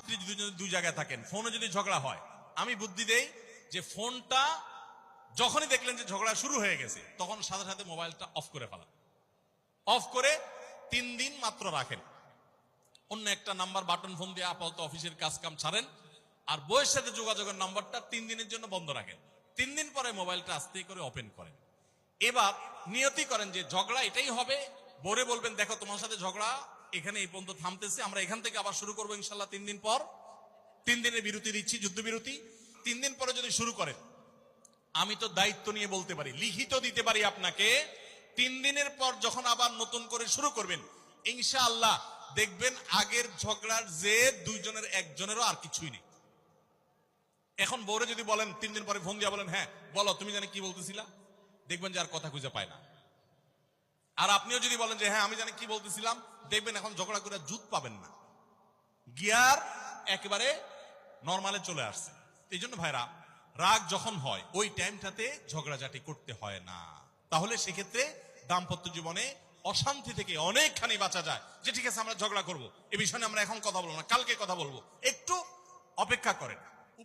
স্ত্রী দুই জায়গায় থাকেন, ফোনে যদি ঝগড়া হয়, আমি বুদ্ধি দেই যে ফোনটা যখনই দেখলেন যে ঝগড়া শুরু হয়ে গেছে, তখন সাথে সাথে মোবাইলটা অফ করে ফেলা। অফ করে তিন দিন মাত্র রাখেন। অন্য একটা নাম্বার বাটন ফোন দিয়ে আপাতত অফিসের কাজ কাম ছাড়েন, আর বইয়ের সাথে যোগাযোগের নাম্বারটা তিন দিনের জন্য বন্ধ রাখেন। তিন দিন পরে মোবাইলটা আস্তে করে ওপেন করেন। এবার নিয়তি করেন যে ঝগড়া এটাই হবে বোরে বলবেন, দেখো, তোমার সাথে ঝগড়া এখানে এই পর্যন্ত থামতেছে। আমরা এখান থেকে আবার শুরু করব ইনশাল্লাহ তিন দিন পর। তিন দিনের বিরতি দিচ্ছি, যুদ্ধবিরতি। তিন দিন পরে যদি শুরু করেন, আমি তো দায়িত্ব নিয়ে বলতে পারি, লিখিত দিতে পারি আপনাকে, তিন দিনের পর যখন আবার নতুন করে শুরু করবেন, ইনশাআল্লাহ দেখবেন আগের ঝগড়ার যে দুইজনের একজনেরও আর কিছুই নেই। এখন বউরে যদি বলেন, তিন দিন পরে ফোন দিয়া বলেন হ্যাঁ বলো, তুমি জানি কি বলতেছিলা? দেখবেন যে আর কথা খুঁজে পায় না। আর আপনিও যদি বলেন যে হ্যাঁ আমি জানি কি বলতেছিলাম দেখবেন এখন ঝগড়া করে জুত পাবেন না। গিয়ার একেবারে নর্মালে চলে আসছে। এই জন্য ভাইরা রাগ যখন হয় ওই টাইমটাতে ঝগড়াঝাটি করতে হয় না। তাহলে সেক্ষেত্রে দাম্পত্য জীবনে অশান্তি থেকে অনেকখানি বাঁচা যায় যে ঠিক আছে আমরা ঝগড়া করব। এ বিষয়ে আমরা এখন কথা বলব না কালকে কথা বলব। একটু অপেক্ষা করেন।